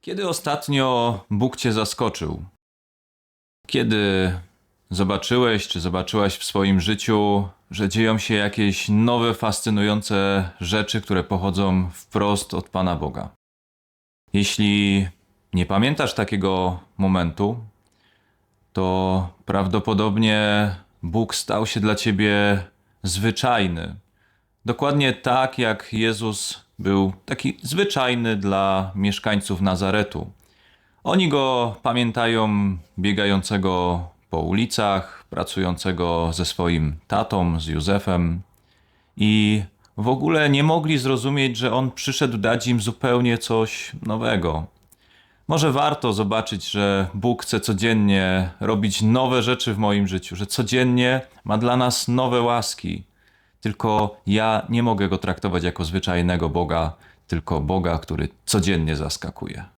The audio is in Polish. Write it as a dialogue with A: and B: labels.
A: Kiedy ostatnio Bóg cię zaskoczył? Kiedy zobaczyłeś czy zobaczyłaś w swoim życiu, że dzieją się jakieś nowe, fascynujące rzeczy, które pochodzą wprost od Pana Boga? Jeśli nie pamiętasz takiego momentu, to prawdopodobnie Bóg stał się dla ciebie zwyczajny. Dokładnie tak jak Jezus był taki zwyczajny dla mieszkańców Nazaretu. Oni go pamiętają biegającego po ulicach, pracującego ze swoim tatą, z Józefem i w ogóle nie mogli zrozumieć, że on przyszedł dać im zupełnie coś nowego. Może warto zobaczyć, że Bóg chce codziennie robić nowe rzeczy w moim życiu, że codziennie ma dla nas nowe łaski. Tylko ja nie mogę go traktować jako zwyczajnego Boga, tylko Boga, który codziennie zaskakuje.